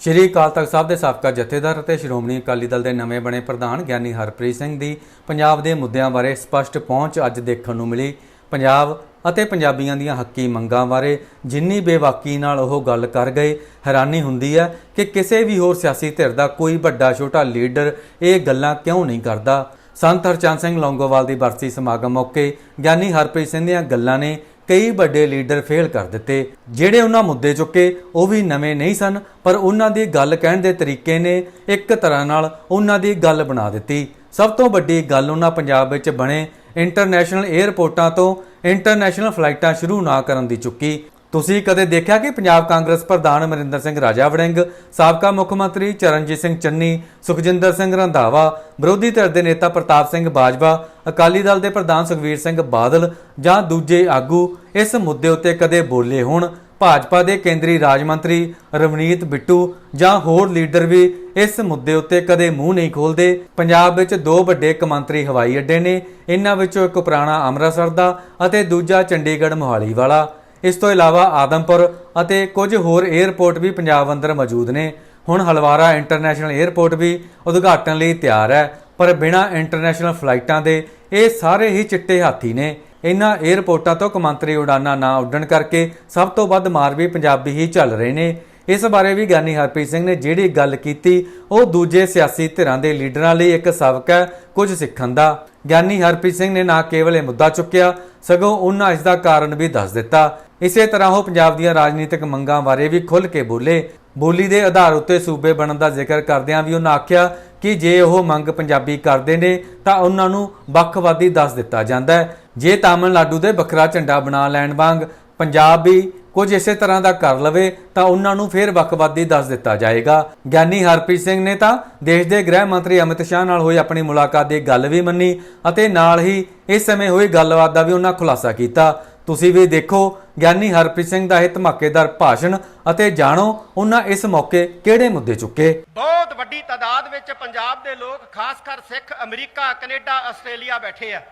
ਸ਼੍ਰੀ ਅਕਾਲ ਤਖਤ ਸਾਹਿਬ ਦੇ ਸਾਬਕਾ ਜਥੇਦਾਰ ਅਤੇ ਸ਼੍ਰੋਮਣੀ ਅਕਾਲੀ ਦਲ ਦੇ ਨਵੇਂ ਬਣੇ ਪ੍ਰਧਾਨ ਗਿਆਨੀ ਹਰਪ੍ਰੀਤ ਸਿੰਘ ਦੀ ਪੰਜਾਬ ਦੇ ਮੁੱਦਿਆਂ ਬਾਰੇ ਸਪਸ਼ਟ ਪਹੁੰਚ ਅੱਜ ਦੇਖਣ ਨੂੰ ਮਿਲੀ। ਪੰਜਾਬ ਅਤੇ ਪੰਜਾਬੀਆਂ ਦੀਆਂ ਹੱਕੀ ਮੰਗਾਂ ਬਾਰੇ ਜਿੰਨੀ ਬੇਵਾਕੀ ਨਾਲ ਉਹ ਗੱਲ ਕਰ ਗਏ, ਹੈਰਾਨੀ ਹੁੰਦੀ ਹੈ ਕਿ ਕਿਸੇ ਵੀ ਹੋਰ ਸਿਆਸੀ ਧਿਰ ਦਾ ਕੋਈ ਵੱਡਾ ਛੋਟਾ ਲੀਡਰ ਇਹ ਗੱਲਾਂ ਕਿਉਂ ਨਹੀਂ ਕਰਦਾ? ਸੰਤ ਹਰਚੰਦ ਸਿੰਘ ਲੌਂਗੋਵਾਲ ਦੀ ਬਰਸੀ ਸਮਾਗਮ ਮੌਕੇ ਗਿਆਨੀ ਹਰਪ੍ਰੀਤ ਸਿੰਘ ਦੀਆਂ ਗੱਲਾਂ ਨੇ ਕਈ ਵੱਡੇ ਲੀਡਰ ਫੇਲ ਕਰ ਦਿੱਤੇ। ਜਿਹੜੇ ਉਹਨਾਂ ਮੁੱਦੇ ਚੁੱਕੇ, ਉਹ ਵੀ ਨਵੇਂ ਨਹੀਂ ਸਨ, ਪਰ ਉਹਨਾਂ ਦੀ ਗੱਲ ਕਹਿਣ ਦੇ ਤਰੀਕੇ ਨੇ ਇੱਕ ਤਰ੍ਹਾਂ ਨਾਲ ਉਹਨਾਂ ਦੀ ਗੱਲ ਬਣਾ ਦਿੱਤੀ। ਸਭ ਤੋਂ ਵੱਡੀ ਗੱਲ ਉਹਨਾਂ ਪੰਜਾਬ ਵਿੱਚ ਬਣੇ। ਇੰਟਰਨੈਸ਼ਨਲ 에ਅਰਪੋਰਟਾਂ ਤੋਂ ਇੰਟਰਨੈਸ਼ਨਲ ਫਲਾਈਟਾਂ ਸ਼ੁਰੂ ਨਾ ਕਰਨ ਦੀ ਚੁੱਕੀ। ਤੁਸੀਂ ਕਦੇ ਦੇਖਿਆ ਕਿ ਪੰਜਾਬ ਕਾਂਗਰਸ ਪ੍ਰਧਾਨ ਅਮਰਿੰਦਰ ਸਿੰਘ ਰਾਜਾ ਵੜਿੰਗ, ਸਾਬਕਾ ਮੁੱਖ ਮੰਤਰੀ ਚਰਨਜੀਤ ਸਿੰਘ ਚੰਨੀ, ਸੁਖਜਿੰਦਰ ਸਿੰਘ ਰੰਧਾਵਾ, ਵਿਰੋਧੀ ਧਿਰ ਦੇ ਨੇਤਾ ਪ੍ਰਤਾਪ ਸਿੰਘ ਬਾਜਵਾ, ਅਕਾਲੀ ਦਲ ਦੇ ਪ੍ਰਧਾਨ ਸੁਖਵੀਰ ਸਿੰਘ ਬਾਦਲ ਜਾਂ ਦੂਜੇ ਆਗੂ, ਇਸ ਮੁੱਦੇ ਉੱਤੇ ਕਦੇ ਬੋਲੇ ਹੋਣ? ਭਾਜਪਾ ਦੇ ਕੇਂਦਰੀ ਰਾਜ ਮੰਤਰੀ ਰਵਨੀਤ ਬਿੱਟੂ ਜਾਂ ਹੋਰ ਲੀਡਰ ਵੀ ਇਸ ਮੁੱਦੇ ਉੱਤੇ ਕਦੇ ਮੂੰਹ ਨਹੀਂ ਖੋਲਦੇ? ਪੰਜਾਬ ਵਿੱਚ ਦੋ ਵੱਡੇ ਕੌਮਾਂਤਰੀ ਹਵਾਈ ਅੱਡੇ ਨੇ, ਇਹਨਾਂ ਵਿੱਚੋਂ ਇੱਕ ਪੁਰਾਣਾ ਅੰਮ੍ਰਿਤਸਰ ਦਾ ਅਤੇ ਦੂਜਾ ਚੰਡੀਗੜ੍ਹ ਮੋਹਾਲੀ ਵਾਲਾ। ਇਸ ਤੋਂ ਇਲਾਵਾ ਆਦਮਪੁਰ ਅਤੇ ਕੁਝ ਹੋਰ 에ਅਰਪੋਰਟ ਵੀ ਪੰਜਾਬ ਅੰਦਰ ਮੌਜੂਦ ਨੇ। ਹੁਣ ਹਲਵਾਰਾ ਇੰਟਰਨੈਸ਼ਨਲ 에ਅਰਪੋਰਟ ਵੀ ਉਦਘਾਟਨ ਲਈ ਤਿਆਰ ਹੈ, ਪਰ ਬਿਨਾਂ ਇੰਟਰਨੈਸ਼ਨਲ ਫਲਾਈਟਾਂ ਦੇ ਇਹ ਸਾਰੇ ਹੀ ਚਿੱਟੇ ਹਾਥੀ ਨੇ। ਇਹਨਾਂ 에ਅਰਪੋਰਟਾਂ ਤੋਂ ਕਮਾਂਤਰੀ ਉਡਾਨਾਂ ਨਾ ਉੱਡਣ ਕਰਕੇ ਸਭ ਤੋਂ ਵੱਧ ਮਾਰ ਵੀ ਪੰਜਾਬੀ ਹੀ ਚੱਲ ਰਹੇ ਨੇ। ਇਸ ਬਾਰੇ ਵੀ ਗਿਆਨੀ ਹਰਪ੍ਰੀਤ ਸਿੰਘ ਨੇ ਜਿਹੜੀ ਗੱਲ ਕੀਤੀ, ਉਹ ਦੂਜੇ ਸਿਆਸੀ ਧਿਰਾਂ ਦੇ ਲੀਡਰਾਂ ਲਈ ਇੱਕ ਸਬਕ ਹੈ ਕੁਝ ਸਿੱਖਣ ਦਾ। ਗਿਆਨੀ ਹਰਪ੍ਰੀਤ ਸਿੰਘ ਨੇ ਨਾ ਕੇਵਲ ਇਹ ਮੁੱਦਾ ਚੁੱਕਿਆ, ਸਗੋਂ ਉਹਨਾਂ ਇਸ ਦਾ ਕਾਰਨ ਵੀ ਦੱਸ ਦਿੱਤਾ। ਇਸੇ ਤਰ੍ਹਾਂ ਉਹ ਪੰਜਾਬ ਦੀਆਂ ਰਾਜਨੀਤਿਕ ਮੰਗਾਂ ਬਾਰੇ ਵੀ ਖੁੱਲ੍ਹ ਕੇ ਬੋਲੇ। ਬੋਲੀ ਦੇ ਆਧਾਰ ਉੱਤੇ ਸੂਬੇ ਬਣਨ ਦਾ ਜ਼ਿਕਰ ਕਰਦਿਆਂ ਵੀ ਉਹਨਾਂ ਆਖਿਆ ਕਿ ਜੇ ਉਹ ਮੰਗ ਪੰਜਾਬੀ ਕਰਦੇ ਨੇ, ਤਾਂ ਉਹਨਾਂ ਨੂੰ ਵੱਖਵਾਦੀ ਦੱਸ ਦਿੱਤਾ ਜਾਂਦਾ ਹੈ। ਜੇ ਤਾਮਿਲਨਾਡੂ ਦੇ ਵੱਖਰਾ ਝੰਡਾ ਬਣਾ ਲੈਣ ਵਾਂਗ ਪੰਜਾਬ ਵੀ ਕੁਝ ਇਸੇ ਤਰ੍ਹਾਂ ਦਾ ਕਰ ਲਵੇ, ਤਾਂ ਉਹਨਾਂ ਨੂੰ ਫਿਰ ਵੱਖਵਾਦੀ ਦੱਸ ਦਿੱਤਾ ਜਾਏਗਾ। ਗਿਆਨੀ ਹਰਪ੍ਰੀਤ ਸਿੰਘ ਨੇ ਤਾਂ ਦੇਸ਼ ਦੇ ਗ੍ਰਹਿ ਮੰਤਰੀ ਅਮਿਤ ਸ਼ਾਹ ਨਾਲ ਹੋਈ ਆਪਣੀ ਮੁਲਾਕਾਤ ਦੀ ਗੱਲ ਵੀ ਮੰਨੀ ਅਤੇ ਨਾਲ ਹੀ ਇਸ ਸਮੇਂ ਹੋਈ ਗੱਲਬਾਤ ਦਾ ਵੀ ਉਹਨਾਂ ਖੁਲਾਸਾ ਕੀਤਾ। ਤੁਸੀਂ ਵੀ ਦੇਖੋ ਗਿਆਨੀ ਹਰਪ੍ਰੀਤ ਸਿੰਘ ਦਾ ਇਹ ਧਮਾਕੇਦਾਰ ਭਾਸ਼ਣ ਅਤੇ ਜਾਣੋ, ਉਹਨਾਂ ਇਸ ਮੌਕੇ ਕਿਹੜੇ ਮੁੱਦੇ ਚੁੱਕੇ? ਬਹੁਤ ਵੱਡੀ ਤਾਦਾਦ ਵਿੱਚ ਪੰਜਾਬ ਦੇ ਲੋਕ, ਖਾਸ ਕਰ ਸਿੱਖ, ਅਮਰੀਕਾ, ਕੈਨੇਡਾ, ਆਸਟ੍ਰੇਲੀਆ ਬੈਠੇ ਆ।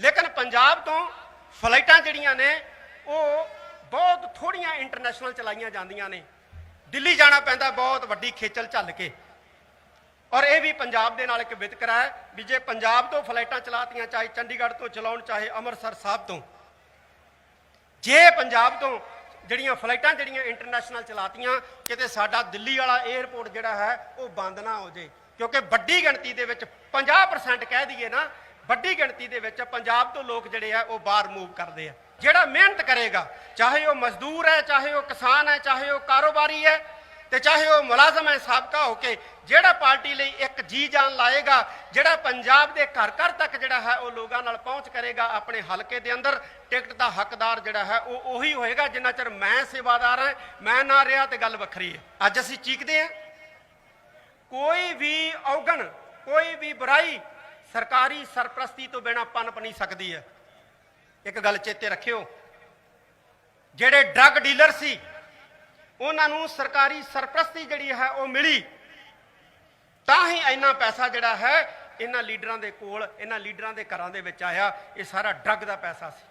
ਲੇਕਿਨ ਪੰਜਾਬ ਤੋਂ ਫਲਾਈਟਾਂ ਜਿਹੜੀਆਂ ਨੇ, ਉਹ ਬਹੁਤ ਥੋੜੀਆਂ ਇੰਟਰਨੈਸ਼ਨਲ ਚਲਾਈਆਂ ਜਾਂਦੀਆਂ ਨੇ। ਦਿੱਲੀ ਜਾਣਾ ਪੈਂਦਾ ਬਹੁਤ ਵੱਡੀ ਖੇਚਲ ਝੱਲ ਕੇ। ਔਰ ਇਹ ਵੀ ਪੰਜਾਬ ਦੇ ਨਾਲ ਇੱਕ ਵਿਤਕਰਾ ਹੈ ਵੀ ਜੇ ਪੰਜਾਬ ਤੋਂ ਫਲਾਈਟਾਂ ਚਲਾਤੀਆਂ, ਚਾਹੇ ਚੰਡੀਗੜ੍ਹ ਤੋਂ ਚਲਾਉਣ, ਚਾਹੇ ਅੰਮ੍ਰਿਤਸਰ ਸਾਹਿਬ ਤੋਂ ਜੇ ਪੰਜਾਬ ਤੋਂ ਜਿਹੜੀਆਂ ਫਲਾਈਟਾਂ ਜਿਹੜੀਆਂ ਇੰਟਰਨੈਸ਼ਨਲ ਚਲਾਤੀਆਂ, ਕਿਤੇ ਸਾਡਾ ਦਿੱਲੀ ਵਾਲਾ 에ਅਰਪੋਰਟ ਜਿਹੜਾ ਹੈ, ਉਹ ਬੰਦ ਨਾ ਹੋ ਜੇ। ਕਿਉਂਕਿ ਵੱਡੀ ਗਿਣਤੀ ਦੇ ਵਿੱਚ 50% ਕਹਿ ਦਈਏ ਨਾ, ਵੱਡੀ ਗਿਣਤੀ ਦੇ ਵਿੱਚ ਪੰਜਾਬ ਤੋਂ ਲੋਕ ਜਿਹੜੇ ਆ, ਉਹ ਬਾਹਰ ਮੂਵ ਕਰਦੇ ਆ। ਜਿਹੜਾ ਮਿਹਨਤ ਕਰੇਗਾ, ਚਾਹੇ ਉਹ ਮਜ਼ਦੂਰ ਹੈ, ਚਾਹੇ ਉਹ ਕਿਸਾਨ ਹੈ, ਚਾਹੇ ਉਹ ਕਾਰੋਬਾਰੀ ਹੈ ਤੇ ਚਾਹੇ ਉਹ ਮੁਲਾਜ਼ਮ ਹੈ, ਸਾਬਕਾ ਹੋ ਕੇ, ਜਿਹੜਾ ਪਾਰਟੀ ਲਈ ਇੱਕ ਜੀ ਜਾਨ ਲਾਏਗਾ, ਜਿਹੜਾ ਪੰਜਾਬ ਦੇ ਘਰ ਘਰ ਤੱਕ ਜਿਹੜਾ ਹੈ, ਉਹ ਲੋਕਾਂ ਨਾਲ ਪਹੁੰਚ ਕਰੇਗਾ, ਆਪਣੇ ਹਲਕੇ ਦੇ ਅੰਦਰ, ਟਿਕਟ ਦਾ ਹੱਕਦਾਰ ਜਿਹੜਾ ਹੈ, ਉਹ ਉਹੀ ਹੋਏਗਾ, ਜਿੰਨਾ ਚਿਰ ਮੈਂ ਸੇਵਾਦਾਰ ਹਾਂ, ਮੈਂ ਨਾ ਰਿਹਾ ਤੇ ਗੱਲ ਵੱਖਰੀ ਹੈ। ਅੱਜ ਅਸੀਂ ਚੀਕਦੇ ਹਾਂ। ਕੋਈ ਵੀ ਔਗਣ, ਕੋਈ ਵੀ ਬੁਰਾਈ ਸਰਕਾਰੀ ਸਰਪ੍ਰਸਤੀ ਤੋਂ ਬਿਨਾ ਪਨਪ ਨਹੀਂ ਸਕਦੀ ਹੈ। ਇੱਕ ਗੱਲ ਚੇਤੇ ਰੱਖਿਓ, ਜਿਹੜੇ ਡਰੱਗ ਡੀਲਰ ਸੀ ਉਹਨਾਂ ਨੂੰ ਸਰਕਾਰੀ ਸਰਪ੍ਰਸਤੀ ਜਿਹੜੀ ਹੈ ਉਹ ਮਿਲੀ। ਤਾਂ ਹੀ ਇੰਨਾ ਪੈਸਾ ਜਿਹੜਾ ਹੈ ਇਹਨਾਂ ਲੀਡਰਾਂ ਦੇ ਕੋਲ, ਇਹਨਾਂ ਲੀਡਰਾਂ ਦੇ ਘਰਾਂ ਦੇ ਵਿੱਚ ਆਇਆ। ਇਹ ਸਾਰਾ ਡਰੱਗ ਦਾ ਪੈਸਾ ਸੀ।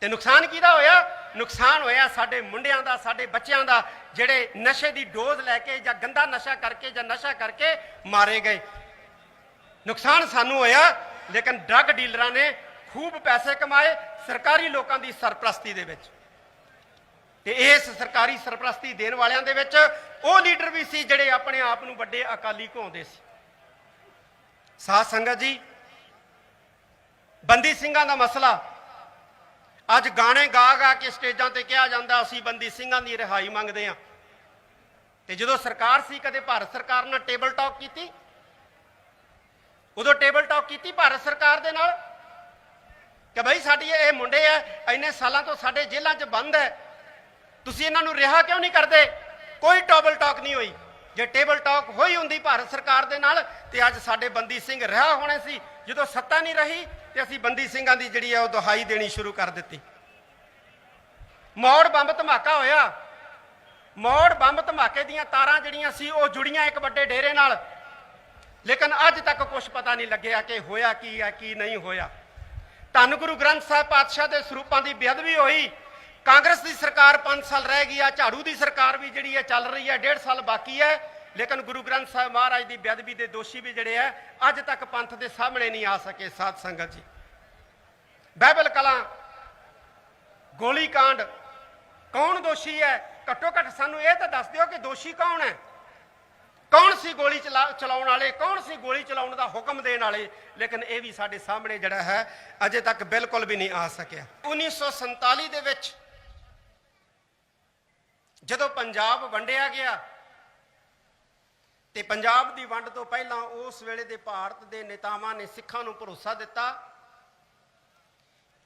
ਤੇ ਨੁਕਸਾਨ ਕਿਹਦਾ ਹੋਇਆ? ਨੁਕਸਾਨ ਹੋਇਆ ਸਾਡੇ ਮੁੰਡਿਆਂ ਦਾ, ਸਾਡੇ ਬੱਚਿਆਂ ਦਾ, ਜਿਹੜੇ ਨਸ਼ੇ ਦੀ ਡੋਜ਼ ਲੈ ਕੇ ਜਾਂ ਗੰਦਾ ਨਸ਼ਾ ਕਰਕੇ ਜਾਂ ਨਸ਼ਾ ਕਰਕੇ ਮਾਰੇ ਗਏ। ਨੁਕਸਾਨ ਸਾਨੂੰ ਹੋਇਆ, ਲੇਕਿਨ ਡਰੱਗ ਡੀਲਰਾਂ ਨੇ ਖੂਬ ਪੈਸੇ ਕਮਾਏ ਸਰਕਾਰੀ ਲੋਕਾਂ ਦੀ ਸਰਪ੍ਰਸਤੀ ਦੇ ਵਿੱਚ। ਤੇ ਇਸ ਸਰਕਾਰੀ ਸਰਪ੍ਰਸਤੀ ਦੇਣ ਵਾਲਿਆਂ ਦੇ ਵਿੱਚ ਉਹ ਲੀਡਰ ਵੀ ਸੀ ਜਿਹੜੇ ਆਪਣੇ ਆਪ ਨੂੰ ਵੱਡੇ ਅਕਾਲੀ ਕਹਾਉਂਦੇ ਸੀ। ਸਾਧ ਸੰਗਤ ਜੀ, ਬੰਦੀ ਸਿੰਘਾਂ ਦਾ ਮਸਲਾ। ਅੱਜ ਗਾਣੇ ਗਾ ਗਾ ਕੇ ਸਟੇਜਾਂ ਤੇ ਕਿਹਾ ਜਾਂਦਾ, ਅਸੀਂ ਬੰਦੀ ਸਿੰਘਾਂ ਦੀ ਰਿਹਾਈ ਮੰਗਦੇ ਆ ਤੇ ਜਦੋਂ ਸਰਕਾਰ ਸੀ, ਕਦੇ ਭਾਰਤ ਸਰਕਾਰ ਨਾਲ ਟੇਬਲ ਟਾਕ ਕੀਤੀ? ਉਦੋਂ ਟੇਬਲ ਟਾਕ ਕੀਤੀ ਭਾਰਤ ਸਰਕਾਰ ਦੇ ਨਾਲ? ਕਿ ਭਾਈ ਸਾਡੀ ਇਹ ਮੁੰਡੇ ਆ ਇੰਨੇ ਸਾਲਾਂ ਤੋਂ ਸਾਡੇ ਜੇਲ੍ਹਾਂ 'ਚ ਬੰਦ ਹੈ ਤੁਸੀਂ ਇਹਨਾਂ ਨੂੰ ਰਿਹਾ ਕਿਉਂ ਨਹੀਂ ਕਰਦੇ? ਕੋਈ ਟੇਬਲ ਟਾਕ ਨਹੀਂ ਹੋਈ। ਜੇ ਟੇਬਲ ਟਾਕ ਹੋਈ ਹੁੰਦੀ ਭਾਰਤ ਸਰਕਾਰ ਦੇ ਨਾਲ, ਤੇ ਅੱਜ ਸਾਡੇ ਬੰਦੀ ਸਿੰਘ ਰਿਹਾ ਹੋਣੇ ਸੀ। ਜਦੋਂ ਸੱਤਾ ਨਹੀਂ ਰਹੀ, ਤੇ ਅਸੀਂ ਬੰਦੀ ਸਿੰਘਾਂ ਦੀ ਜਿਹੜੀ ਆ, ਉਹ ਦੁਹਾਈ ਦੇਣੀ ਸ਼ੁਰੂ ਕਰ ਦਿੱਤੀ। ਮੌੜ ਬੰਬ ਧਮਾਕਾ ਹੋਇਆ। ਮੌੜ ਬੰਬ ਧਮਾਕੇ ਦੀਆਂ ਤਾਰਾਂ ਜਿਹੜੀਆਂ ਸੀ, ਉਹ ਜੁੜੀਆਂ ਇੱਕ ਵੱਡੇ ਡੇਰੇ ਨਾਲ। ਲੇਕਿਨ ਅੱਜ ਤੱਕ ਕੁਝ ਪਤਾ ਨਹੀਂ ਲੱਗਿਆ ਕਿ ਹੋਇਆ ਕੀ ਹੈ ਕੀ ਨਹੀਂ ਹੋਇਆ। ਧੰਨ ਗੁਰੂ ਗ੍ਰੰਥ ਸਾਹਿਬ ਪਾਤਸ਼ਾਹ ਦੇ ਸਰੂਪਾਂ ਦੀ ਬੇਅਦਬੀ ਹੋਈ। ਕਾਂਗਰਸ ਦੀ ਸਰਕਾਰ 5 ਸਾਲ ਰਹਿ ਗਈ ਆ, ਝਾੜੂ ਦੀ ਸਰਕਾਰ ਵੀ ਜਿਹੜੀ ਹੈ ਚੱਲ ਰਹੀ ਹੈ 1.5 ਸਾਲ ਬਾਕੀ ਹੈ ਲੇਕਿਨ ਗੁਰੂ ਗ੍ਰੰਥ ਸਾਹਿਬ ਮਹਾਰਾਜ ਦੀ ਬੇਅਦਬੀ ਦੇ ਦੋਸ਼ੀ ਵੀ ਜਿਹੜੇ ਆ, ਅੱਜ ਤੱਕ ਪੰਥ ਦੇ ਸਾਹਮਣੇ ਨਹੀਂ ਆ ਸਕੇ ਸਾਧ ਸੰਗਤ ਜੀ। ਬਾਈਬਲ ਕਲਾਂ, ਗੋਲੀ ਕਾਂਡ, ਕੌਣ ਦੋਸ਼ੀ ਹੈ? ਘੱਟੋ ਘੱਟ ਸਾਨੂੰ ਇਹ ਤਾਂ ਦੱਸ ਦਿਓ ਕਿ ਦੋਸ਼ੀ ਕੌਣ ਹੈ? ਕੌਣ ਸੀ ਗੋਲੀ ਚਲਾ- ਚਲਾਉਣ ਵਾਲੇ? ਕੌਣ ਸੀ ਗੋਲੀ ਚਲਾਉਣ ਦਾ ਹੁਕਮ ਦੇਣ ਵਾਲੇ? ਲੇਕਿਨ ਇਹ ਵੀ ਸਾਡੇ ਸਾਹਮਣੇ ਜਿਹੜਾ ਹੈ, ਅਜੇ ਤੱਕ ਬਿਲਕੁਲ ਵੀ ਨਹੀਂ ਆ ਸਕਿਆ। 1947 ਦੇ ਵਿੱਚ ਜਦੋਂ ਪੰਜਾਬ ਵੰਡਿਆ ਗਿਆ ਤੇ ਪੰਜਾਬ ਦੀ ਵੰਡ ਤੋਂ ਪਹਿਲਾਂ ਉਸ ਵੇਲੇ ਦੇ ਭਾਰਤ ਦੇ ਨੇਤਾਵਾਂ ਨੇ ਸਿੱਖਾਂ ਨੂੰ ਭਰੋਸਾ ਦਿੱਤਾ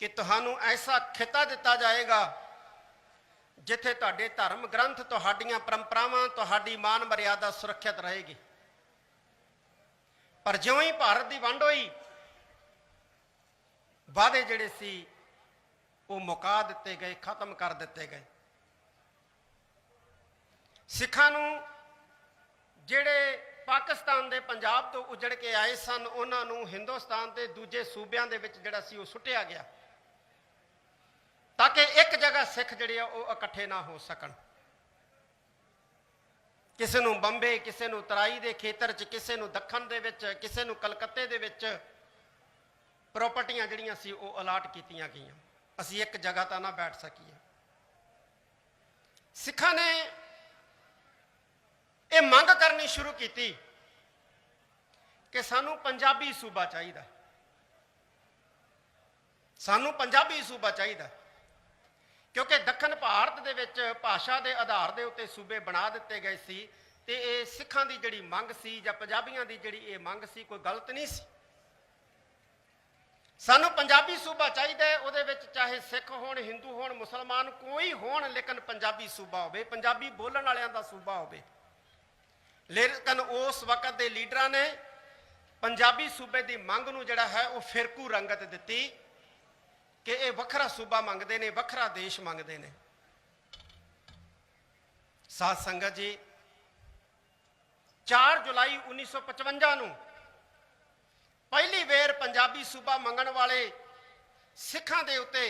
ਕਿ ਤੁਹਾਨੂੰ ਐਸਾ ਖਿੱਤਾ ਦਿੱਤਾ ਜਾਏਗਾ ਜਿੱਥੇ ਤੁਹਾਡੇ ਧਰਮ ਗ੍ਰੰਥ, ਤੁਹਾਡੀਆਂ ਪਰੰਪਰਾਵਾਂ, ਤੁਹਾਡੀ ਮਾਨ ਮਰਿਆਦਾ ਸੁਰੱਖਿਅਤ ਰਹੇਗੀ। ਪਰ ਜਿਉਂ ਹੀ ਭਾਰਤ ਦੀ ਵੰਡ ਹੋਈ, ਵਾਅਦੇ ਜਿਹੜੇ ਸੀ, ਉਹ ਮੁਕਾ ਦਿੱਤੇ ਗਏ, ਖਤਮ ਕਰ ਦਿੱਤੇ ਗਏ। ਸਿੱਖਾਂ ਨੂੰ ਜਿਹੜੇ ਪਾਕਿਸਤਾਨ ਦੇ ਪੰਜਾਬ ਤੋਂ ਉਜੜ ਕੇ ਆਏ ਸਨ, ਉਹਨਾਂ ਨੂੰ ਹਿੰਦੁਸਤਾਨ ਦੇ ਦੂਜੇ ਸੂਬਿਆਂ ਦੇ ਵਿੱਚ ਜਿਹੜਾ ਸੀ ਉਹ ਸੁੱਟਿਆ ਗਿਆ ਤਾਂ ਕਿ ਇੱਕ ਜਗ੍ਹਾ ਸਿੱਖ ਜਿਹੜੇ ਆ ਉਹ ਇਕੱਠੇ ਨਾ ਹੋ ਸਕਣ। ਕਿਸੇ ਨੂੰ ਬੰਬੇ, ਕਿਸੇ ਨੂੰ ਤਰਾਈ ਦੇ ਖੇਤਰ 'ਚ, ਕਿਸੇ ਨੂੰ ਦੱਖਣ ਦੇ ਵਿੱਚ, ਕਿਸੇ ਨੂੰ ਕਲਕੱਤੇ ਦੇ ਵਿੱਚ ਪ੍ਰਾਪਰਟੀਆਂ ਜਿਹੜੀਆਂ ਸੀ ਉਹ ਅਲਾਟ ਕੀਤੀਆਂ ਗਈਆਂ। ਅਸੀਂ ਇੱਕ ਜਗ੍ਹਾ ਤਾਂ ਨਾ ਬੈਠ ਸਕੀਏ। ਸਿੱਖਾਂ ਨੇ ਇਹ ਮੰਗ ਕਰਨੀ ਸ਼ੁਰੂ ਕੀਤੀ ਕਿ ਸਾਨੂੰ ਪੰਜਾਬੀ ਸੂਬਾ ਚਾਹੀਦਾ। ਸਾਨੂੰ ਪੰਜਾਬੀ ਸੂਬਾ ਚਾਹੀਦਾ। ਕਿਉਂਕਿ ਦੱਖਣ ਭਾਰਤ ਦੇ ਵਿੱਚ ਭਾਸ਼ਾ ਦੇ ਆਧਾਰ ਦੇ ਉੱਤੇ ਸੂਬੇ ਬਣਾ ਦਿੱਤੇ ਗਏ ਸੀ ਤੇ ਇਹ ਸਿੱਖਾਂ ਦੀ ਜਿਹੜੀ ਮੰਗ ਸੀ ਜਾਂ ਪੰਜਾਬੀਆਂ ਦੀ ਜਿਹੜੀ ਇਹ ਮੰਗ ਸੀ ਕੋਈ ਗਲਤ ਨਹੀਂ ਸੀ। ਸਾਨੂੰ ਪੰਜਾਬੀ ਸੂਬਾ ਚਾਹੀਦਾ ਹੈ, ਉਹਦੇ ਵਿੱਚ ਚਾਹੇ ਸਿੱਖ ਹੋਣ, ਹਿੰਦੂ ਹੋਣ, ਮੁਸਲਮਾਨ ਕੋਈ ਹੋਣ, ਲੇਕਿਨ ਪੰਜਾਬੀ ਸੂਬਾ ਹੋਵੇ, ਪੰਜਾਬੀ ਬੋਲਣ ਵਾਲਿਆਂ ਦਾ ਸੂਬਾ ਹੋਵੇ। ਲੇਕਿਨ ਉਸ ਵਕਤ ਦੇ ਲੀਡਰਾਂ ਨੇ ਪੰਜਾਬੀ ਸੂਬੇ ਦੀ ਮੰਗ ਨੂੰ ਜਿਹੜਾ ਹੈ ਉਹ ਫਿਰਕੂ ਰੰਗਤ ਦਿੱਤੀ ਕਿ ਇਹ ਵੱਖਰਾ ਸੂਬਾ ਮੰਗਦੇ ਨੇ, ਵੱਖਰਾ ਦੇਸ਼ ਮੰਗਦੇ ਨੇ। ਸਾਧ ਸੰਗਤ ਜੀ 4 ਜੁਲਾਈ 1955 ਨੂੰ ਪਹਿਲੀ ਵੇਰ ਪੰਜਾਬੀ ਸੂਬਾ ਮੰਗਣ ਵਾਲੇ ਸਿੱਖਾਂ ਦੇ ਉੱਤੇ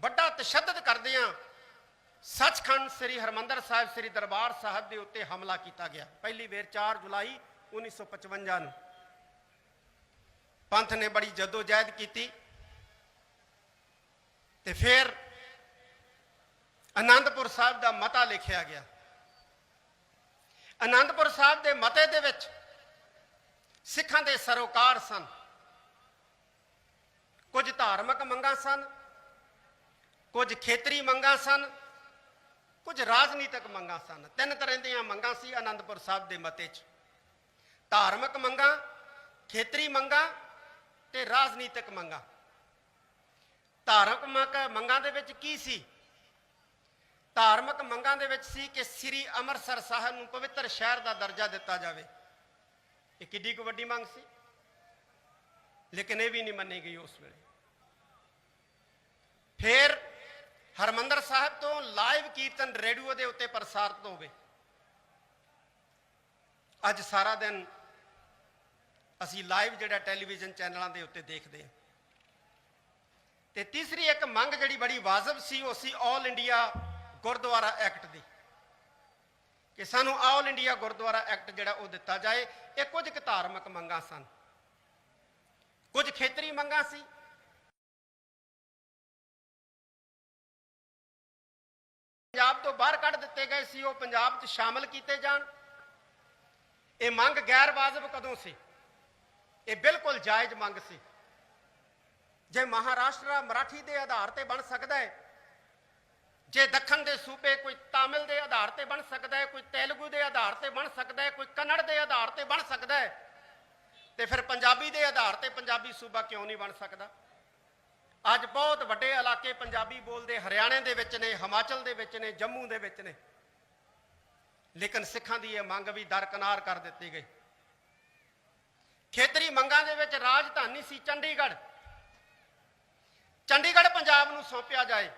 ਵੱਡਾ ਤਸ਼ੱਦਦ ਕਰਦਿਆਂ ਸੱਚਖੰਡ ਸ੍ਰੀ ਹਰਮੰਦਰ ਸਾਹਿਬ ਸ੍ਰੀ ਦਰਬਾਰ ਸਾਹਿਬ ਦੇ ਉੱਤੇ ਹਮਲਾ ਕੀਤਾ ਗਿਆ। ਪਹਿਲੀ ਵੇਰ 4 ਜੁਲਾਈ 1955 ਨੂੰ ਪੰਥ ਨੇ ਬੜੀ ਜਦੋਜਹਿਦ ਕੀਤੀ ਤੇ ਫਿਰ ਆਨੰਦਪੁਰ ਸਾਹਿਬ ਦਾ ਮਤਾ ਲਿਖਿਆ ਗਿਆ। ਆਨੰਦਪੁਰ ਸਾਹਿਬ ਦੇ ਮਤੇ ਦੇ ਵਿੱਚ ਸਿੱਖਾਂ ਦੇ ਸਰੋਕਾਰ ਸਨ, ਕੁਝ ਧਾਰਮਿਕ ਮੰਗਾਂ ਸਨ, ਕੁਝ ਖੇਤਰੀ ਮੰਗਾਂ ਸਨ ਕੁਝ ਰਾਜਨੀਤਿਕ ਮੰਗਾਂ ਸਨ। ਤਿੰਨ ਤਰ੍ਹਾਂ ਦੀਆਂ ਮੰਗਾਂ ਸੀ ਆਨੰਦਪੁਰ ਸਾਹਿਬ ਦੇ ਮਤੇ 'ਚ। ਧਾਰਮਿਕ ਮੰਗਾਂ, ਖੇਤਰੀ ਮੰਗਾਂ ਤੇ ਰਾਜਨੀਤਿਕ ਮੰਗਾਂ। ਧਾਰਮਿਕ ਮੰਗਾਂ ਦੇ ਵਿੱਚ ਕੀ ਸੀ? ਧਾਰਮਿਕ ਮੰਗਾਂ ਦੇ ਵਿੱਚ ਸੀ ਕਿ ਸ੍ਰੀ ਅੰਮ੍ਰਿਤਸਰ ਸਾਹਿਬ ਨੂੰ ਪਵਿੱਤਰ ਸ਼ਹਿਰ ਦਾ ਦਰਜਾ ਦਿੱਤਾ ਜਾਵੇ। ਇਹ ਕਿੱਡੀ ਕੁ ਵੱਡੀ ਮੰਗ ਸੀ? ਲੇਕਿਨ ਇਹ ਵੀ ਨਹੀਂ ਮੰਨੀ ਗਈ ਉਸ ਵੇਲੇ। ਫਿਰ ਹਰਮੰਦਰ ਸਾਹਿਬ ਤੋਂ ਲਾਈਵ ਕੀਰਤਨ ਰੇਡੀਓ ਦੇ ਉੱਤੇ ਪ੍ਰਸਾਰਿਤ ਹੋਵੇ। ਅੱਜ ਸਾਰਾ ਦਿਨ ਅਸੀਂ ਲਾਈਵ ਜਿਹੜਾ ਟੈਲੀਵਿਜ਼ਨ ਚੈਨਲਾਂ ਦੇ ਉੱਤੇ ਦੇਖਦੇ ਹਾਂ। ਤੇ ਤੀਸਰੀ ਇੱਕ ਮੰਗ ਜਿਹੜੀ ਬੜੀ ਵਾਜਬ ਸੀ, ਉਹ ਸੀ ਆਲ ਇੰਡੀਆ ਗੁਰਦੁਆਰਾ ਐਕਟ ਦੀ। ਕਿ ਸਾਨੂੰ ਆਲ ਇੰਡੀਆ ਗੁਰਦੁਆਰਾ ਐਕਟ ਜਿਹੜਾ ਉਹ ਦਿੱਤਾ ਜਾਏ। ਇਹ ਕੁਝ ਕੁ ਧਾਰਮਿਕ ਮੰਗਾਂ ਸਨ। ਕੁਝ ਖੇਤਰੀ ਮੰਗਾਂ ਸੀ ਪੰਜਾਬ ਤੋਂ ਬਾਹਰ ਕੱਢ ਦਿੱਤੇ ਗਏ ਸੀ, ਉਹ ਪੰਜਾਬ 'ਚ ਸ਼ਾਮਲ ਕੀਤੇ ਜਾਣ। ਇਹ ਮੰਗ ਗੈਰ ਵਾਜਬ ਕਦੋਂ ਸੀ? ਇਹ ਬਿਲਕੁਲ ਜਾਇਜ਼ ਮੰਗ ਸੀ। ਜੇ ਮਹਾਰਾਸ਼ਟਰ ਮਰਾਠੀ ਦੇ ਆਧਾਰ ਤੇ ਬਣ ਸਕਦਾ ਹੈ, ਜੇ ਦੱਖਣ ਦੇ ਸੂਬੇ ਕੋਈ ਤਾਮਿਲ ਦੇ ਆਧਾਰ ਤੇ ਬਣ ਸਕਦਾ ਹੈ, ਕੋਈ ਤੇਲਗੂ ਦੇ ਆਧਾਰ ਤੇ ਬਣ ਸਕਦਾ ਹੈ, ਕੋਈ ਕੰਨੜ ਦੇ ਆਧਾਰ ਤੇ ਬਣ ਸਕਦਾ ਹੈ, ਤੇ ਫਿਰ ਪੰਜਾਬੀ ਦੇ ਆਧਾਰ ਤੇ ਪੰਜਾਬੀ ਸੂਬਾ ਕਿਉਂ ਨਹੀਂ ਬਣ ਸਕਦਾ? ਅੱਜ ਬਹੁਤ ਵੱਡੇ ਇਲਾਕੇ ਪੰਜਾਬੀ ਬੋਲਦੇ ਹਰਿਆਣੇ ਦੇ ਵਿੱਚ ਨੇ, ਹਿਮਾਚਲ ਦੇ ਵਿੱਚ ਨੇ, ਜੰਮੂ ਦੇ ਵਿੱਚ ਨੇ। ਲੇਕਿਨ ਸਿੱਖਾਂ ਦੀ ਇਹ ਮੰਗ ਵੀ ਦਰਕਨਾਰ ਕਰ ਦਿੱਤੀ ਗਈ। ਖੇਤਰੀ ਮੰਗਾਂ ਦੇ ਵਿੱਚ ਰਾਜਧਾਨੀ ਸੀ ਚੰਡੀਗੜ੍ਹ। ਚੰਡੀਗੜ੍ਹ ਪੰਜਾਬ ਨੂੰ ਸੌਂਪਿਆ ਜਾਏ।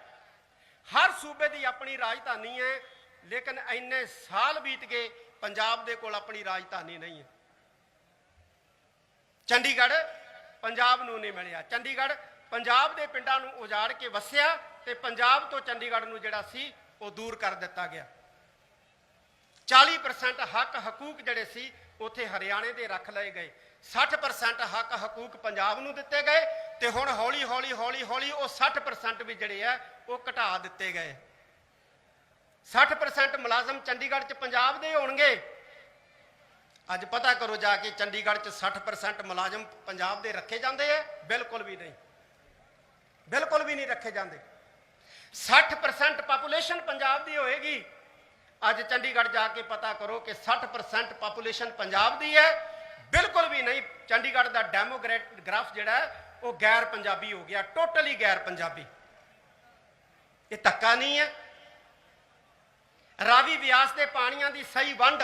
ਹਰ ਸੂਬੇ ਦੀ ਆਪਣੀ ਰਾਜਧਾਨੀ ਹੈ, ਲੇਕਿਨ ਇੰਨੇ ਸਾਲ ਬੀਤ ਗਏ, ਪੰਜਾਬ ਦੇ ਕੋਲ ਆਪਣੀ ਰਾਜਧਾਨੀ ਨਹੀਂ ਹੈ। ਚੰਡੀਗੜ੍ਹ ਪੰਜਾਬ ਨੂੰ ਨਹੀਂ ਮਿਲਿਆ। ਚੰਡੀਗੜ੍ਹ ਪੰਜਾਬ ਦੇ ਪਿੰਡਾਂ ਨੂੰ ਉਜਾੜ ਕੇ ਵਸਿਆ ਤੇ ਪੰਜਾਬ ਤੋਂ ਚੰਡੀਗੜ੍ਹ ਨੂੰ ਜਿਹੜਾ ਸੀ, ਉਹ ਦੂਰ ਕਰ ਦਿੱਤਾ ਗਿਆ। 40% ਹੱਕ ਹਕੂਕ ਜਿਹੜੇ ਸੀ, ਉਥੇ ਹਰਿਆਣੇ ਦੇ ਰੱਖ ਲਏ ਗਏ। 60% ਹੱਕ ਹਕੂਕ ਪੰਜਾਬ ਨੂੰ ਦਿੱਤੇ ਗਏ ਤੇ ਹੁਣ ਹੌਲੀ ਹੌਲੀ ਹੌਲੀ ਹੌਲੀ ਉਹ 60% ਵੀ ਜਿਹੜੇ ਆ, ਉਹ ਘਟਾ ਦਿੱਤੇ ਗਏ। 60% ਮੁਲਾਜ਼ਮ ਚੰਡੀਗੜ੍ਹ 'ਚ ਪੰਜਾਬ ਦੇ ਹੋਣਗੇ। ਅੱਜ ਪਤਾ ਕਰੋ ਜਾ ਕੇ ਚੰਡੀਗੜ੍ਹ 'ਚ 60% ਮੁਲਾਜ਼ਮ ਪੰਜਾਬ ਦੇ ਰੱਖੇ ਜਾਂਦੇ ਆ, ਬਿਲਕੁਲ ਵੀ ਨਹੀਂ। ਬਿਲਕੁਲ ਵੀ ਨਹੀਂ ਰੱਖੇ ਜਾਂਦੇ। 60% ਪਾਪੂਲੇਸ਼ਨ ਪੰਜਾਬ ਦੀ ਹੋਏਗੀ। ਅੱਜ ਚੰਡੀਗੜ੍ਹ ਜਾ ਕੇ ਪਤਾ ਕਰੋ ਕਿ 60% ਪਾਪੂਲੇਸ਼ਨ ਪੰਜਾਬ ਦੀ ਹੈ। ਬਿਲਕੁਲ ਵੀ ਨਹੀਂ, ਚੰਡੀਗੜ੍ਹ ਦਾ ਡੈਮੋਗ੍ਰਾਫ ਜਿਹੜਾ ਉਹ ਗੈਰ ਪੰਜਾਬੀ ਹੋ ਗਿਆ ਟੋਟਲੀ ਗੈਰ ਪੰਜਾਬੀ। ਇਹ ਧੱਕਾ ਨਹੀਂ ਹੈ। ਰਾਵੀ ਵਿਆਸ ਦੇ ਪਾਣੀਆਂ ਦੀ ਸਹੀ ਵੰਡ।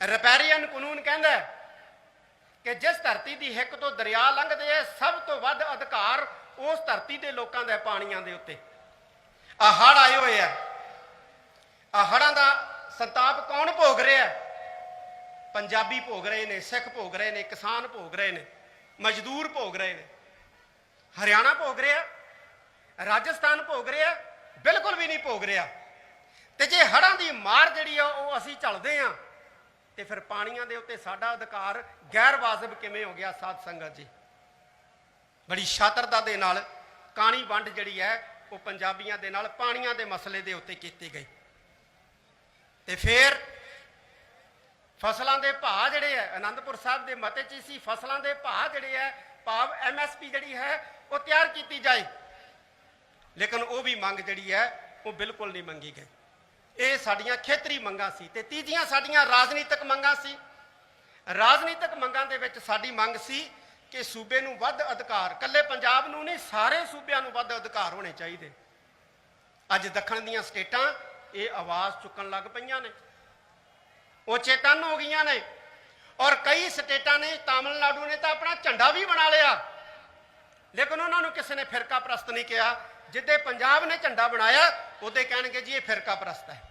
ਰਪੈਰੀਅਨ ਕਾਨੂੰਨ ਕਹਿੰਦਾ ਕਿ ਜਿਸ ਧਰਤੀ ਦੀ ਹਿੱਕ ਤੋਂ ਦਰਿਆ ਲੰਘਦੇ ਐ ਸਭ ਤੋਂ ਵੱਧ ਅਧਿਕਾਰ ਉਸ ਧਰਤੀ ਦੇ ਲੋਕਾਂ ਦਾ ਪਾਣੀਆਂ ਦੇ ਉੱਤੇ। ਆ ਹੜ ਆਏ ਹੋਏ ਆ। ਆ ਹੜਾਂ ਦਾ ਸੰਤਾਪ ਕੌਣ ਭੋਗ ਰਿਹਾ ਪੰਜਾਬੀ ਭੋਗ ਰਹੇ ਨੇ, ਸਿੱਖ ਭੋਗ ਰਹੇ ਨੇ, ਕਿਸਾਨ ਭੋਗ ਰਹੇ ਨੇ, ਮਜ਼ਦੂਰ ਭੋਗ ਰਹੇ ਨੇ। ਹਰਿਆਣਾ ਭੋਗ ਰਿਹਾ, ਰਾਜਸਥਾਨ ਭੋਗ ਰਿਹਾ, ਬਿਲਕੁਲ ਵੀ ਨਹੀਂ ਭੋਗ ਰਿਹਾ। ਤੇ ਜੇ ਹੜਾਂ ਦੀ ਮਾਰ ਜਿਹੜੀ ਆ, ਉਹ ਅਸੀਂ ਝੱਲਦੇ ਆ ਤੇ ਫਿਰ ਪਾਣੀਆਂ ਦੇ ਉੱਤੇ ਸਾਡਾ ਅਧਿਕਾਰ ਗੈਰ ਵਾਜਬ ਕਿਵੇਂ ਹੋ ਗਿਆ ਸਾਧ ਸੰਗਤ ਜੀ? ਬੜੀ ਸ਼ਾਤਰਤਾ ਦੇ ਨਾਲ ਕਾਣੀ ਵੰਡ ਜਿਹੜੀ ਹੈ, ਉਹ ਪੰਜਾਬੀਆਂ ਦੇ ਨਾਲ ਪਾਣੀਆਂ ਦੇ ਮਸਲੇ ਦੇ ਉੱਤੇ ਕੀਤੀ ਗਈ। ਤੇ ਫਿਰ ਫਸਲਾਂ ਦੇ ਭਾਅ ਜਿਹੜੇ ਹੈ ਆਨੰਦਪੁਰ ਸਾਹਿਬ ਦੇ ਮਤੇ 'ਚ ਸੀ, ਫਸਲਾਂ ਦੇ ਭਾਅ ਜਿਹੜੇ ਹੈ, ਭਾਵ ਐਮਐਸਪੀ ਜਿਹੜੀ ਹੈ, ਉਹ ਤਿਆਰ ਕੀਤੀ ਜਾਏ। ਲੇਕਿਨ ਉਹ ਵੀ ਮੰਗ ਜਿਹੜੀ ਹੈ, ਉਹ ਬਿਲਕੁਲ ਨਹੀਂ ਮੰਗੀ ਗਈ। ਇਹ ਸਾਡੀਆਂ ਖੇਤਰੀ ਮੰਗਾਂ ਸੀ ਤੇ ਤੀਜੀਆਂ ਸਾਡੀਆਂ ਰਾਜਨੀਤਿਕ ਮੰਗਾਂ ਸੀ। ਰਾਜਨੀਤਿਕ ਮੰਗਾਂ ਦੇ ਵਿੱਚ ਸਾਡੀ ਮੰਗ ਸੀ ਕਿ ਸੂਬੇ ਨੂੰ ਵੱਧ ਅਧਿਕਾਰ, ਕੱਲੇ ਪੰਜਾਬ ਨੂੰ ਨਹੀਂ, ਸਾਰੇ ਸੂਬਿਆਂ ਨੂੰ ਵੱਧ ਅਧਿਕਾਰ ਹੋਣੇ ਚਾਹੀਦੇ। ਅੱਜ ਦੱਖਣ ਦੀਆਂ ਸਟੇਟਾਂ ਇਹ ਆਵਾਜ਼ ਚੁੱਕਣ ਲੱਗ ਪਈਆਂ ਨੇ। ਉਹ ਚੇਤਨ ਹੋ ਗਈਆਂ ਨੇ। ਔਰ ਕਈ ਸਟੇਟਾਂ ਨੇ, ਤਾਮਿਲਨਾਡੂ ਨੇ ਤਾਂ ਆਪਣਾ ਝੰਡਾ ਵੀ ਬਣਾ ਲਿਆ। ਲੇਕਿਨ ਉਹਨਾਂ ਨੂੰ ਕਿਸੇ ਨੇ ਫਿਰਕਾ ਪ੍ਰਸਤ ਨਹੀਂ ਕਿਹਾ। ਜਿੱਦੇ ਪੰਜਾਬ ਨੇ ਝੰਡਾ ਬਣਾਇਆ, ਉਹਦੇ ਕਹਿਣਗੇ ਜੀ ਇਹ ਫਿਰਕਾ ਪ੍ਰਸਤ ਹੈ।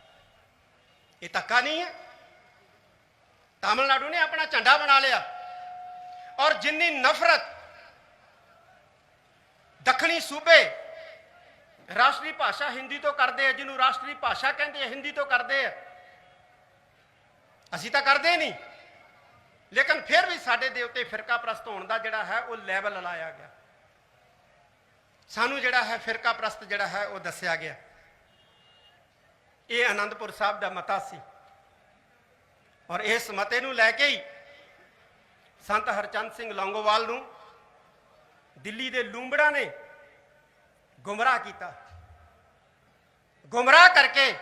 ਇਹ ਧੱਕਾ ਨਹੀਂ ਹੈ। ਤਾਮਿਲਨਾਡੂ ਨੇ ਆਪਣਾ ਝੰਡਾ ਬਣਾ ਲਿਆ। ਔਰ ਜਿੰਨੀ ਨਫ਼ਰਤ ਦੱਖਣੀ ਸੂਬੇ ਰਾਸ਼ਟਰੀ ਭਾਸ਼ਾ ਹਿੰਦੀ ਤੋਂ ਕਰਦੇ ਆ, ਜਿਹਨੂੰ ਰਾਸ਼ਟਰੀ ਭਾਸ਼ਾ ਕਹਿੰਦੇ ਆ, ਹਿੰਦੀ ਤੋਂ ਕਰਦੇ ਆ, ਅਸੀਂ ਤਾਂ ਕਰਦੇ ਨਹੀਂ। ਲੇਕਿਨ ਫਿਰ ਵੀ ਸਾਡੇ ਦੇ ਉੱਤੇ ਫਿਰਕਾ ਪ੍ਰਸਤ ਹੋਣ ਦਾ ਜਿਹੜਾ ਹੈ, ਉਹ ਲੈਵਲ ਲਾਇਆ ਗਿਆ। ਸਾਨੂੰ ਜਿਹੜਾ ਹੈ, ਫਿਰਕਾ ਪ੍ਰਸਤ ਜਿਹੜਾ ਹੈ, ਉਹ ਦੱਸਿਆ ਗਿਆ। ਇਹ ਆਨੰਦਪੁਰ ਸਾਹਿਬ ਦਾ ਮਤਾ ਸੀ। ਔਰ ਇਸ ਮਤੇ ਨੂੰ ਲੈ ਕੇ ਹੀ ਸੰਤ ਹਰਚੰਦ ਸਿੰਘ ਲੌਂਗੋਵਾਲ ਨੂੰ ਦਿੱਲੀ ਦੇ ਲੂੰਬੜਾ ਨੇ ਗੁੰਮਰਾਹ ਕੀਤਾ। ਗੁੰਮਰਾਹ ਕਰਕੇ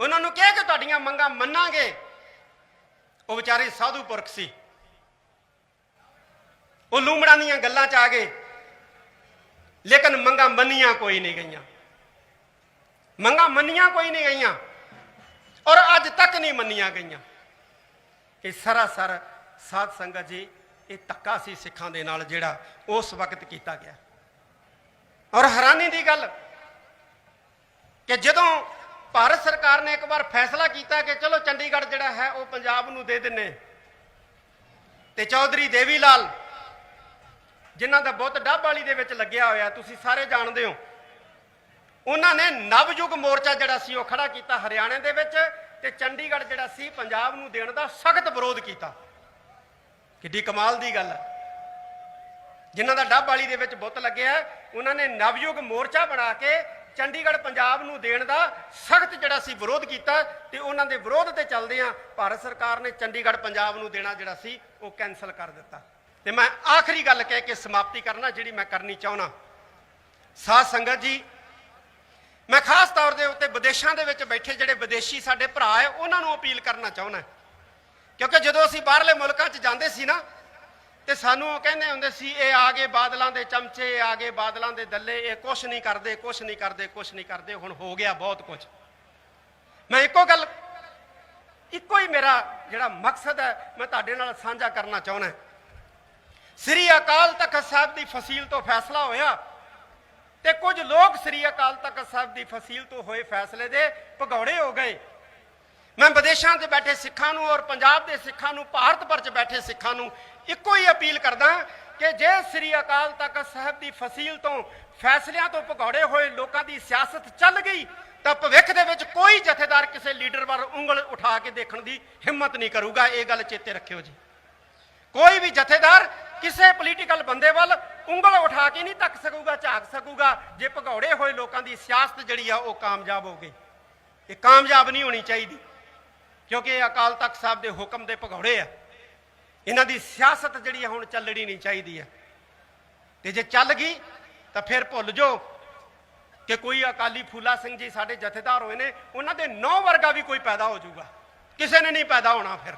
ਉਹਨਾਂ ਨੂੰ ਕਿਹਾ ਕਿ ਤੁਹਾਡੀਆਂ ਮੰਗਾਂ ਮੰਨਾਂਗੇ। ਉਹ ਵਿਚਾਰੇ ਸਾਧੂ ਪੁਰਖ ਸੀ। ਉਹ ਲੂੰਬੜਾਂ ਦੀਆਂ ਗੱਲਾਂ 'ਚ ਆ ਗਏ। ਲੇਕਿਨ ਮੰਗਾਂ ਮੰਨੀਆਂ ਕੋਈ ਨਹੀਂ ਗਈਆਂ। ਮੰਗਾਂ ਮੰਨੀਆਂ ਕੋਈ ਨਹੀਂ ਗਈਆਂ। ਔਰ ਅੱਜ ਤੱਕ ਨਹੀਂ ਮੰਨੀਆਂ ਗਈਆਂ ਇਹ ਸਰਾਸਰ ਸਾਧ ਸੰਗਤ ਜੀ, ਇਹ ਧੱਕਾ ਸੀ ਸਿੱਖਾਂ ਦੇ ਨਾਲ ਜਿਹੜਾ ਉਸ ਵਕਤ ਕੀਤਾ ਗਿਆ। ਔਰ ਹੈਰਾਨੀ ਦੀ ਗੱਲ ਕਿ ਜਦੋਂ ਭਾਰਤ ਸਰਕਾਰ ਨੇ ਇੱਕ ਵਾਰ ਫੈਸਲਾ ਕੀਤਾ ਕਿ ਚਲੋ ਚੰਡੀਗੜ੍ਹ ਜਿਹੜਾ ਹੈ ਉਹ ਪੰਜਾਬ ਨੂੰ ਦੇ ਦਿੰਨੇ ਤੇ ਚੌਧਰੀ ਦੇਵੀ ਲਾਲ, ਜਿਨ੍ਹਾਂ ਦਾ ਬੁੱਤ ਡੱਬ ਵਾਲੀ ਦੇ ਵਿੱਚ ਲੱਗਿਆ ਹੋਇਆ, ਤੁਸੀਂ ਸਾਰੇ ਜਾਣਦੇ ਹੋ। ਉਹਨਾਂ ਨੇ ਨਵਯੁਗ ਮੋਰਚਾ ਜਿਹੜਾ ਸੀ ਉਹ ਖੜਾ ਕੀਤਾ ਹਰਿਆਣੇ ਦੇ ਵਿੱਚ ਤੇ ਚੰਡੀਗੜ੍ਹ ਜਿਹੜਾ ਸੀ ਪੰਜਾਬ ਨੂੰ ਦੇਣ ਦਾ ਸਖਤ ਵਿਰੋਧ ਕੀਤਾ। ਕਿੱਡੀ ਕਮਾਲ ਦੀ ਗੱਲ ਹੈ ਜਿਨ੍ਹਾਂ ਦਾ ਡੱਬ ਵਾਲੀ ਦੇ ਵਿੱਚ ਬੁੱਤ ਲੱਗਿਆ, ਉਹਨਾਂ ਨੇ ਨਵਯੁਗ ਮੋਰਚਾ ਬਣਾ ਕੇ ਚੰਡੀਗੜ੍ਹ ਪੰਜਾਬ ਨੂੰ ਦੇਣ ਦਾ ਸਖਤ ਜਿਹੜਾ ਸੀ ਵਿਰੋਧ ਕੀਤਾ ਤੇ ਉਹਨਾਂ ਦੇ ਵਿਰੋਧ ਤੇ ਚੱਲਦੇ ਆ ਭਾਰਤ ਸਰਕਾਰ ਨੇ ਚੰਡੀਗੜ੍ਹ ਪੰਜਾਬ ਨੂੰ ਦੇਣਾ ਜਿਹੜਾ ਸੀ, ਉਹ ਕੈਨਸਲ ਕਰ ਦਿੱਤਾ। ਤੇ ਮੈਂ ਆਖਰੀ ਗੱਲ ਕਹਿ ਕੇ ਸਮਾਪਤੀ ਕਰਨਾ, ਜਿਹੜੀ ਮੈਂ ਕਰਨੀ ਚਾਹਣਾ ਸਾਧ ਸੰਗਤ ਜੀ, ਮੈਂ ਖਾਸ ਤੌਰ ਦੇ ਉੱਤੇ ਵਿਦੇਸ਼ਾਂ ਦੇ ਵਿੱਚ ਬੈਠੇ ਜਿਹੜੇ ਵਿਦੇਸ਼ੀ ਸਾਡੇ ਭਰਾ ਹੈ, ਉਹਨਾਂ ਨੂੰ ਅਪੀਲ ਕਰਨਾ ਚਾਹੁੰਦਾ ਕਿਉਂਕਿ ਜਦੋਂ ਅਸੀਂ ਬਾਹਰਲੇ ਮੁਲਕਾਂ 'ਚ ਜਾਂਦੇ ਸੀ ਨਾ, ਤੇ ਸਾਨੂੰ ਉਹ ਕਹਿੰਦੇ ਹੁੰਦੇ ਸੀ, ਇਹ ਆ ਗਏ ਬਾਦਲਾਂ ਦੇ ਚਮਚੇ, ਇਹ ਆ ਗਏ ਬਾਦਲਾਂ ਦੇ ਦੱਲੇ, ਇਹ ਕੁਛ ਨਹੀਂ ਕਰਦੇ, ਕੁਛ ਨਹੀਂ ਕਰਦੇ, ਕੁਛ ਨਹੀਂ ਕਰਦੇ, ਹੁਣ ਹੋ ਗਿਆ ਬਹੁਤ ਕੁਝ ਮੈਂ ਇੱਕੋ ਗੱਲ, ਇੱਕੋ ਹੀ ਮੇਰਾ ਜਿਹੜਾ ਮਕਸਦ ਹੈ, ਮੈਂ ਤੁਹਾਡੇ ਨਾਲ ਸਾਂਝਾ ਕਰਨਾ ਚਾਹੁੰਦਾ ਸ੍ਰੀ ਅਕਾਲ ਤਖਤ ਸਾਹਿਬ ਦੀ ਫਸੀਲ ਤੋਂ ਫੈਸਲਾ ਹੋਇਆ ਤੇ ਕੁਝ ਲੋਕ ਸ੍ਰੀ ਅਕਾਲ ਤਖਤ ਸਾਹਿਬ ਦੀ ਫਸੀਲ ਤੋਂ ਹੋਏ ਫੈਸਲੇ ਦੇ ਭਗੌੜੇ ਹੋ ਗਏ। ਮੈਂ ਵਿਦੇਸ਼ਾਂ 'ਚ ਬੈਠੇ ਸਿੱਖਾਂ ਨੂੰ ਔਰ ਪੰਜਾਬ ਦੇ ਸਿੱਖਾਂ ਨੂੰ, ਭਾਰਤ ਭਰ 'ਚ ਬੈਠੇ ਸਿੱਖਾਂ ਨੂੰ ਇੱਕੋ ਹੀ ਅਪੀਲ ਕਰਦਾ ਕਿ ਜੇ ਸ੍ਰੀ ਅਕਾਲ ਤਖਤ ਸਾਹਿਬ ਦੀ ਫਸੀਲ ਤੋਂ ਫੈਸਲਿਆਂ ਤੋਂ ਭਗੌੜੇ ਹੋਏ ਲੋਕਾਂ ਦੀ ਸਿਆਸਤ ਚੱਲ ਗਈ, ਤਾਂ ਭਵਿੱਖ ਦੇ ਵਿੱਚ ਕੋਈ ਜਥੇਦਾਰ ਕਿਸੇ ਲੀਡਰ ਵੱਲ ਉਂਗਲ ਉਠਾ ਕੇ ਦੇਖਣ ਦੀ ਹਿੰਮਤ ਨਹੀਂ ਕਰੂਗਾ। ਇਹ ਗੱਲ ਚੇਤੇ ਰੱਖਿਓ ਜੀ। ਕੋਈ ਵੀ ਜਥੇਦਾਰ ਕਿਸੇ ਪੋਲੀਟੀਕਲ ਬੰਦੇ ਵੱਲ ਉਂਗਲ ਉਠਾ ਕੇ ਨਹੀਂ ਤੱਕ ਸਕੂਗਾ, ਝਾਕ ਸਕੂਗਾ, ਜੇ ਭਗੌੜੇ ਹੋਏ ਲੋਕਾਂ ਦੀ ਸਿਆਸਤ ਜਿਹੜੀ ਆ ਉਹ ਕਾਮਯਾਬ ਹੋ ਗਈ। ਇਹ ਕਾਮਯਾਬ ਨਹੀਂ ਹੋਣੀ ਚਾਹੀਦੀ। ਕਿਉਂਕਿ ਇਹ ਅਕਾਲ ਤਖਤ ਸਾਹਿਬ ਦੇ ਹੁਕਮ ਦੇ ਭਗੌੜੇ ਆ। ਇਹਨਾਂ ਦੀ ਸਿਆਸਤ ਜਿਹੜੀ ਆ ਹੁਣ ਚੱਲਣੀ ਨਹੀਂ ਚਾਹੀਦੀ ਹੈ ਤੇ ਜੇ ਚੱਲ ਗਈ, ਤਾਂ ਫਿਰ ਭੁੱਲ ਜਾਓ ਕਿ ਕੋਈ ਅਕਾਲੀ ਫੂਲਾ ਸਿੰਘ ਜੀ ਸਾਡੇ ਜਥੇਦਾਰ ਹੋਏ ਨੇ, ਉਹਨਾਂ ਦੇ ਨੌ ਵਰਗਾ ਵੀ ਕੋਈ ਪੈਦਾ ਹੋ ਜਾਊਗਾ। ਕਿਸੇ ਨੇ ਨਹੀਂ ਪੈਦਾ ਹੋਣਾ ਫਿਰ।